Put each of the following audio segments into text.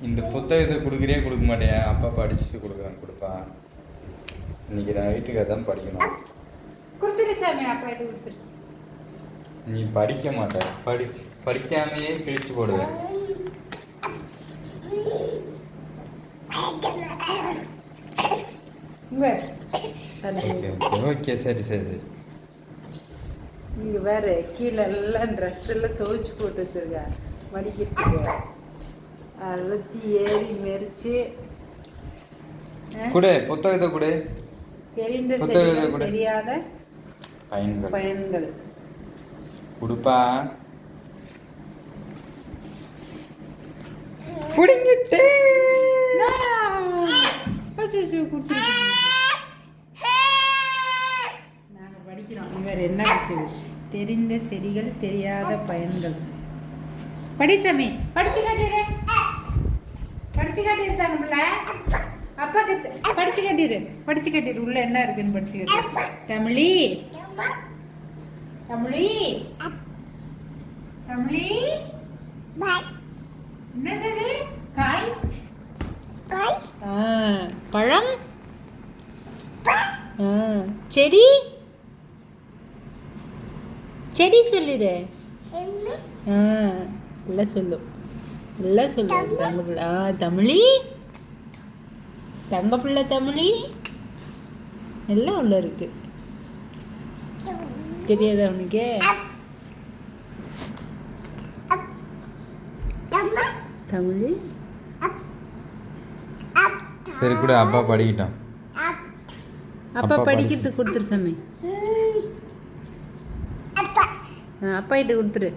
இந்த புத்தகத்தை கொடுக்குறியா கொடுக்க மாட்டியா அப்பா படிச்சுட்டு கொடுக்குறேன் கொடுப்பா இன்னைக்கு நைட்டுக்கு அதான் படிக்கணும். கொடுத்துரு சாமி அப்பா இது கொடுத்துரு. நீ படிக்க மாட்ட. படி படிக்காமையே கிழிச்சு போடுவேன் இங்க ஓகே சரி சரி சரி. இங்க வேற கீழே எல்லாம் ட்ரெஸ் எல்லாம் துவைச்சு போட்டு வச்சிருக்க. மடிக்கிறதுக்கு. அழுத்தி ஏறி மெரிச்சு? கொடு புத்தகத்தை கொடு. தெரிந்த. தெரியாத பயன்கள். பயன்கள். கொடுப்பா. புடிங்கிட்டு. அச்சச்சோ, கொடுத்துருக்கீங்க. நாங்க படிக்கிறோம். இவர் என்ன இருக்குது தெரிந்த செடிகள் தெரியாத பயன்கள். படி சாமி. படிச்சு காட்டிடு படிச்சு பிள்ளை அப்பா கத்து படிச்சு கட்டிடு படிச்சு கட்டிடு. உள்ள என்ன இருக்குன்னு படிச்சு கட்டு. தமிழி. தமிழி. தமிழி. என்னது காய். காய் பழம். செடி. செடி சொல்லுது ஆ எல்லாம் சொல்லும் எல்லாம் சொல்லும் தங்க பிள்ளை ஆ தமிழி? தங்க பிள்ளை தமிழி? எல்லாம் உள்ள இருக்கு. தெரியாதா உனக்கு? தமிழ்? சரி கூட. அப்பா படிக்கிட்டோம். அப்பா படிக்கிறதுக்கு கொடுத்துரு சாமி. அப்பா கிட்ட கொடுத்துரு.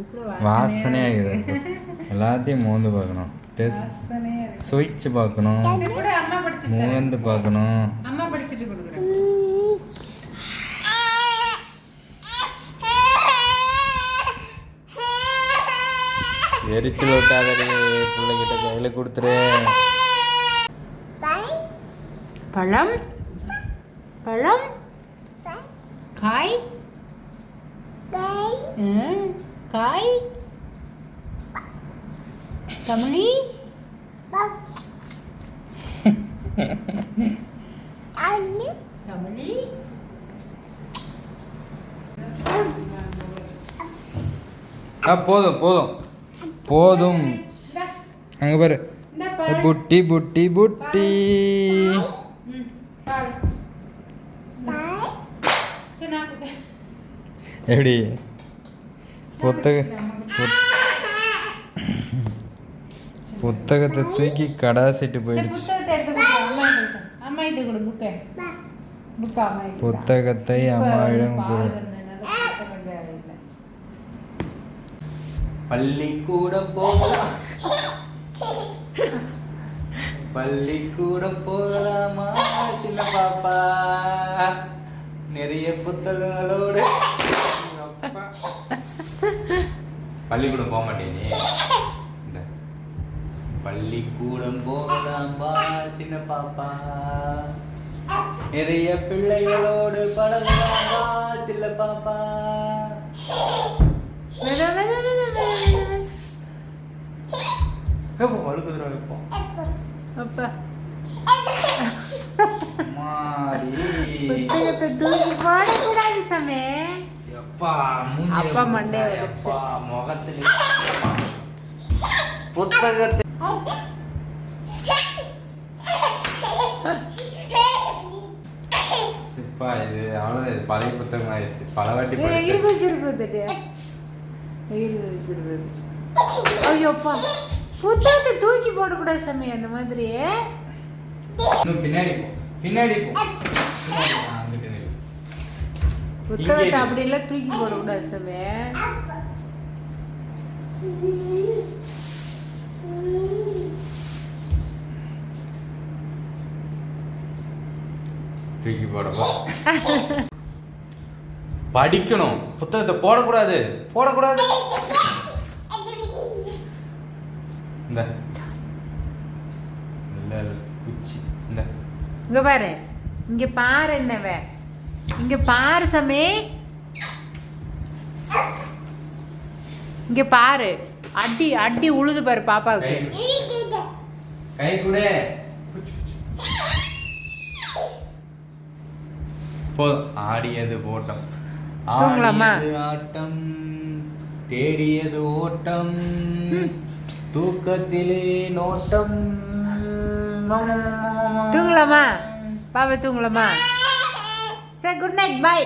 அது கூட வாசனையா. இருக்குது எல்லாத்தையும் மோந்து பார்க்கணும். டெஸ்ட் வாசனையா. இருக்கு. சுவிட்ச் பார்க்கணும். மூந்து பார்க்கணும். அம்மா படிச்சுட்டு கொடுக்குறேன். எரிச்சல் விட்டாதடி பிள்ளைகிட்ட கையில் கொடுத்துரு. பழம்? பழம்? காய்? ஆ, காய் தமிழி தமிழி ஆ போதும் போதும். போதும். அங்கே பாரு. புட்டி புட்டி புட்டி. எப்படி புத்தக புத்- புத்தகத்தை தூக்கி கடாசிட்டு போயிடுச்சு. புத்தகத்தை அம்மா அம்மாவிடம் கொடு. பள்ளிக்கூடம் போகலாம். பள்ளிக்கூடம் போகலாமா சின்ன பாப்பா? நிறைய புத்தகங்களோடு பள்ளிக்கூடம் போக இந்த. பள்ளிக்கூடம் போகலாமா சின்ன பாப்பா. நிறைய பிள்ளைகளோடு பழகலாமா சின்ன பாப்பா. இப்போ அப்பா மாறி. தூக்கி அப்பா எப்பா, உடைச்சிட்டு. முகத்துல புத்தகத்தை சிப்பா இது அவ்வளோதான் இது பழைய புத்தகம் ஆயிடுச்சு. பல வாட்டி படிச்சு வச்சிருப்பது இருக்கு வச்சிருப்பது ஐயோப்பா புத்தகத்தை தூக்கி போடக்கூடாது சாமி அந்த மாதிரி பின்னாடி போ. பின்னாடி போ. புத்தகத்தை அப்படி எல்லாம் தூக்கி போடக்கூடாது சாமி தூக்கி போடப்பா படிக்கணும். புத்தகத்தை போடக்கூடாது. போடக்கூடாது. இந்த. இல்ல, குச்சி இந்த. இங்க பாரு. இங்க பாரு என்னவ. இங்க பாரு சாமி. இங்க பாரு. அடி அடி உழுது பாரு பாப்பாவுக்கு. கொடு. கை கொடு. போதும் ஆடியது? ஆடியது ஆட்டம் தேடியது ஓட்டம் தூக்கத்திலே நோட்டம். தூங்கலாமா? பாப்பா தூங்கலாமா? சரி குட் நைட் பாய்